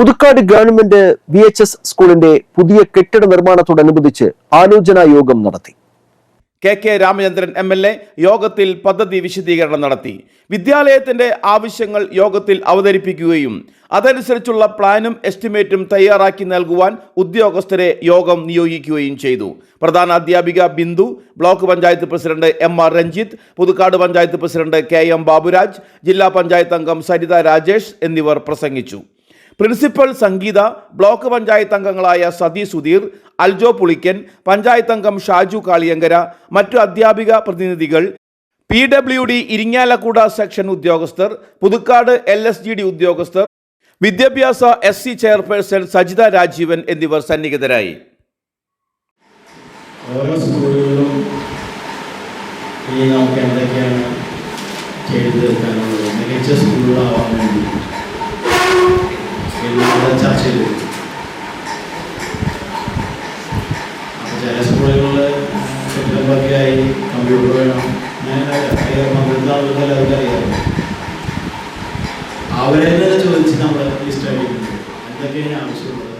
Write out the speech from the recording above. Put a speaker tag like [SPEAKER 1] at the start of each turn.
[SPEAKER 1] Puthukkad government V H S സ്കൂളിന്റെ പുതിയ കെട്ടിട നിർമ്മാണത്തോടനുബന്ധിച്ച് ആലോചനാ യോഗം നടത്തി.
[SPEAKER 2] K K Ramachandran M L A യോഗത്തിൽ പദ്ധതി വിശദീകരണം നടത്തി. വിദ്യാലയത്തിന്റെ ആവശ്യങ്ങൾ യോഗത്തിൽ അവതരിപ്പിക്കുകയും അതനുസരിച്ചുള്ള പ്ലാനും എസ്റ്റിമേറ്റും തയ്യാറാക്കി നൽകുവാൻ ഉദ്യോഗസ്ഥരെ യോഗം നിയോഗിക്കുകയും ചെയ്തു. പ്രധാന അധ്യാപിക Bindu block panchayat president M R Ranjith Puthukkad panchayat president K M Baburaj ജില്ലാ പഞ്ചായത്ത് അംഗം സരിത രാജേഷ് എന്നിവർ പ്രസംഗിച്ചു. പ്രിൻസിപ്പൽ സംഗീത ബ്ലോക്ക് പഞ്ചായത്ത് അംഗങ്ങളായ സതി സുധീർ അൽജോ പുളിക്കൻ പഞ്ചായത്ത് അംഗം ഷാജു കാളിയങ്കര മറ്റു അധ്യാപിക പ്രതിനിധികൾ P W D Irinjalakuda section ഉദ്യോഗസ്ഥർ Puthukkad L S G D ഉദ്യോഗസ്ഥർ വിദ്യാഭ്യാസ S C chairperson Sajitha Rajeevan എന്നിവർ സന്നിഹിതരായി.
[SPEAKER 3] മികച്ച സ്കൂളുകളാവാൻ വേണ്ടി. എല്ലാവരും ചർച്ച ചെയ്തു. അപ്പോൾ ചില സ്കൂളുകളിൽ കമ്പ്യൂട്ടർ വേണം. അങ്ങനെ അവർക്കറിയാം അവരെ തന്നെ ചോദിച്ച് നമ്മൾ ഈ സ്റ്റഡി എന്തൊക്കെയാണ് ആവശ്യമുള്ളത്?